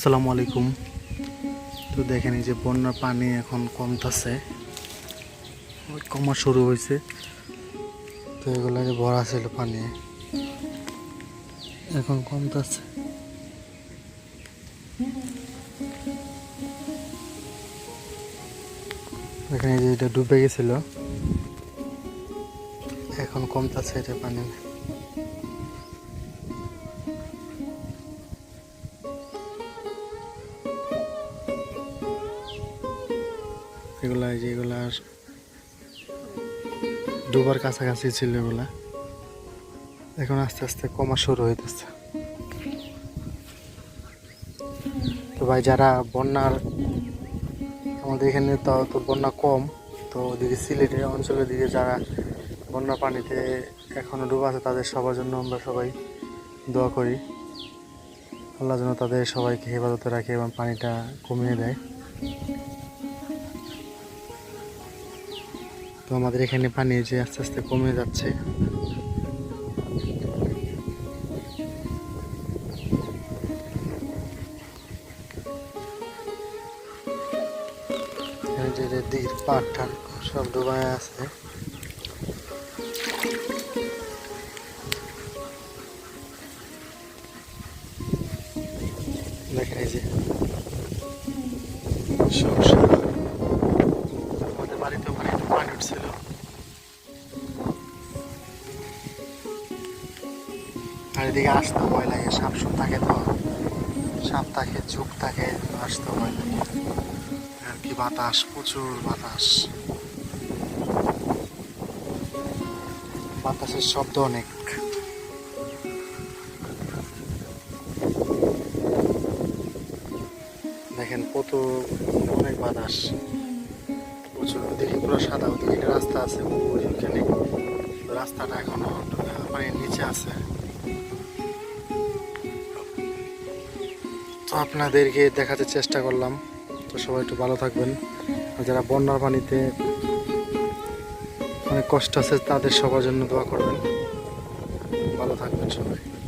আসসালামু আলাইকুম। তো দেখেন এই যে বন্যার পানি এখন কমতাছে। কমা শুরু হয়েছে। তো এগুলো ভরা ছিল পানি। এখন কমতাছে। এখানে যে এটা ডুবে গেছিল। এখন কমতাছে এটা পানি। এগুলা আর ডুবার কাছাকাছি ছিল এগুলা। এখন আস্তে আস্তে কমা শুরু হইতেছে। তো ভাই, যারা বন্যার, আমাদের এখানে তো তো বন্যা কম, তো ওদিকে সিলেটের অঞ্চলের দিকে যারা বন্যা পানিতে এখনও ডুবা আছে, তাদের সবার জন্য আমরা সবাই দোয়া করি। আল্লাহ যেন তাদের সবাইকে হেফাজতে রাখে এবং পানিটা কমিয়ে দেয়। তো আমাদের এখানে পানি যে আস্তে আস্তে কমে যাচ্ছে। যে দিঘির পাট সব ডুবায় আছে। দেখেন এই যে আর এদিকে আসতে ভয় লাগে সাপ সুপ থাকে তো। সাপ থাকে চোখ থাকে, আসতে ভয় লাগে আর কি বাতাস, প্রচুর বাতাস। বাতাসের শব্দ অনেক। দেখেন কত, অনেক বাতাস। প্রচুর ওদিকে পুরো সাদা, ওদিকে রাস্তা আছে ওইখানে। রাস্তাটা এখনও পানির নিচে আছে। আপনাদেরকে দেখাতে চেষ্টা করলাম। তো সবাই একটু ভালো থাকবেন। আর যারা বন্যার পানিতে অনেক কষ্ট আছে, তাদের সবার জন্য দোয়া করবেন। ভালো থাকবেন সবাই।